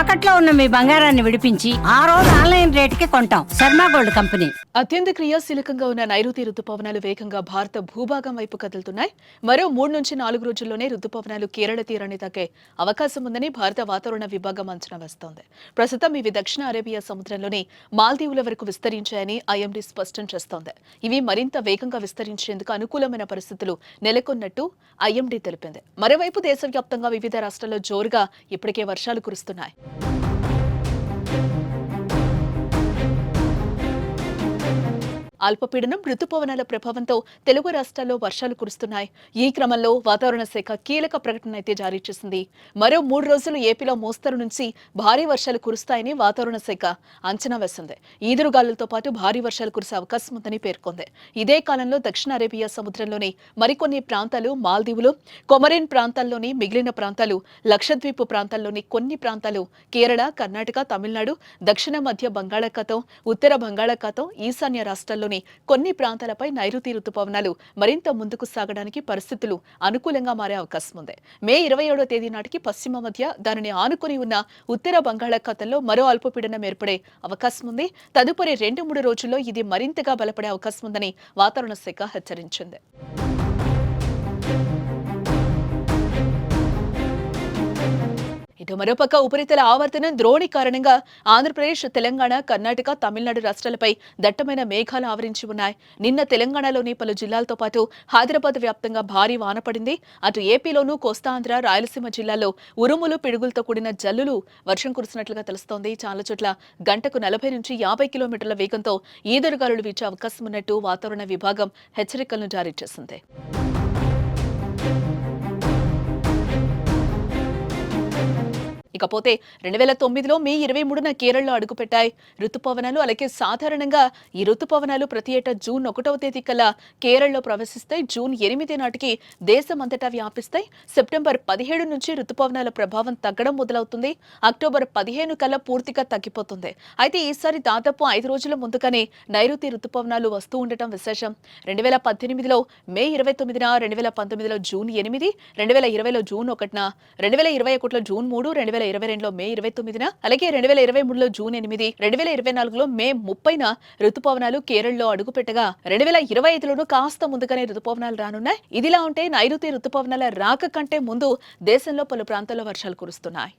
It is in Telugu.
తాకట్లో ఉన్న మీ బంగారాన్ని విడిపించి ఆ రోజు ఆన్లైన్ రేటుకి కొంటాం. Sharma gold company. అత్యంత క్రియాశీలకంగా ఉన్న నైరుతి రుతుపవనాలు వేగంగా భారత భూభాగం వైపు కదులుతున్నాయి. మరో మూడు నుంచి నాలుగు రోజుల్లోనే రుతుపవనాలు కేరళ తీరాన్ని తాకే అవకాశం ఉందని భారత వాతావరణ విభాగం అంచనా వేస్తోంది. ప్రస్తుతం ఇవి దక్షిణ అరేబియా సముద్రంలోని మాల్దీవుల వరకు విస్తరించాయని ఐఎండీ స్పష్టం చేస్తోంది. ఇవి మరింత వేగంగా విస్తరించేందుకు అనుకూలమైన పరిస్థితులు నెలకొన్నట్టు ఐఎండీ తెలిపింది. మరోవైపు దేశవ్యాప్తంగా వివిధ రాష్ట్రాల్లో జోరుగా ఇప్పటికే వర్షాలు కురుస్తున్నాయి. అల్పపీడనం రుతుపవనాల ప్రభావంతో తెలుగు రాష్ట్రాల్లో వర్షాలు కురుస్తున్నాయి. ఈ క్రమంలో వాతావరణ శాఖ కీలక ప్రకటన అయితే జారీ చేసింది. మరో మూడు రోజులు ఏపీలో మోస్తరు నుంచి భారీ వర్షాలు కురుస్తాయని వాతావరణ శాఖ అంచనా వేసింది. ఈదురుగాలులతో పాటు భారీ వర్షాలు కురిసే అవకాశం ఉందని పేర్కొంది. ఇదే కాలంలో దక్షిణ అరేబియా సముద్రంలోని మరికొన్ని ప్రాంతాలు మాల్దీవులు కొమరిన్ ప్రాంతాల్లోని మిగిలిన ప్రాంతాలు లక్షద్వీప్ ప్రాంతాల్లోని కొన్ని ప్రాంతాలు కేరళ కర్ణాటక తమిళనాడు దక్షిణ మధ్య బంగాళాఖాతం ఉత్తర బంగాళాఖాతం ఈశాన్య రాష్ట్రాల్లో రాష్ట్రంలోని కొన్ని ప్రాంతాలపై నైరుతి రుతుపవనాలు మరింత ముందుకు సాగడానికి పరిస్థితులు అనుకూలంగా మారే అవకాశం ఉంది. మే ఇరవై ఏడో తేదీ నాటికి పశ్చిమ మధ్య దానిని ఆనుకుని ఉన్న ఉత్తర బంగాళాఖాతంలో మరో అల్పపీడనం ఏర్పడే అవకాశం ఉంది. తదుపరి రెండు మూడు రోజుల్లో ఇది మరింతగా బలపడే అవకాశం ఉందని వాతావరణ శాఖ హెచ్చరించింది. అటు మరోపక్క ఉపరితల ఆవర్తనం ద్రోణి కారణంగా ఆంధ్రప్రదేశ్ తెలంగాణ కర్ణాటక తమిళనాడు రాష్ట్రాలపై దట్టమైన మేఘాలు ఆవరించి ఉన్నాయి. నిన్న తెలంగాణలోని పలు జిల్లాలతో పాటు హైదరాబాద్ వ్యాప్తంగా భారీ వాన పడింది. అటు ఏపీలోనూ కోస్తాంధ్ర రాయలసీమ జిల్లాల్లో ఉరుములు పిడుగులతో కూడిన జల్లులు వర్షం కురిసినట్లుగా తెలుస్తోంది. చాలా చోట్ల గంటకు నలభై నుంచి యాభై కిలోమీటర్ల వేగంతో ఈదురుగాలులు వీచే అవకాశం ఉన్నట్టు వాతావరణ విభాగం హెచ్చరికలను జారీ చేసింది. ఇకపోతే రెండు వేల తొమ్మిదిలో మే ఇరవై మూడున కేరళలో అడుగుపెట్టాయి. రుతుపవనాలు అలాగే సాధారణంగా ఈ రుతుపవనాలు ప్రతి ఏటా జూన్ ఒకటవ తేదీ కల్లా కేరళలో ప్రవేశిస్తాయి. జూన్ ఎనిమిది నాటికి దేశమంతటా వ్యాపిస్తాయి. సెప్టెంబర్ పదిహేడు నుంచి రుతుపవనాల ప్రభావం తగ్గడం మొదలవుతుంది. అక్టోబర్ పదిహేను కల్లా పూర్తిగా తగ్గిపోతుంది. అయితే ఈసారి దాదాపు ఐదు రోజుల ముందుగానే నైరుతి రుతుపవనాలు వస్తూ ఉండటం విశేషం. రెండు వేల పద్దెనిమిదిలో మే ఇరవై తొమ్మిదిన రెండు వేల పంతొమ్మిదిలో జూన్ ఎనిమిది రెండు వేల ఇరవైలో జూన్ ఒకటిన రెండు వేల ఇరవై ఒకటిలో జూన్ మూడు రెండు వేల ఇరవై రెండులో మే ఇరవై తొమ్మిదిన అలాగే రెండు వేల ఇరవై మూడులో జూన్ ఎనిమిది రెండు వేల ఇరవై నాలుగులో మే ముప్పైన రుతుపవనాలు కేరళలో అడుగుపెట్టగా రెండు వేల ఇరవై ఐదులోనూ కాస్త ముందుగానే రుతుపవనాలు రానున్నాయి. ఇదిలా ఉంటే నైరుతి రుతుపవనాల రాక కంటే ముందు దేశంలో పలు ప్రాంతాల్లో వర్షాలు కురుస్తున్నాయి.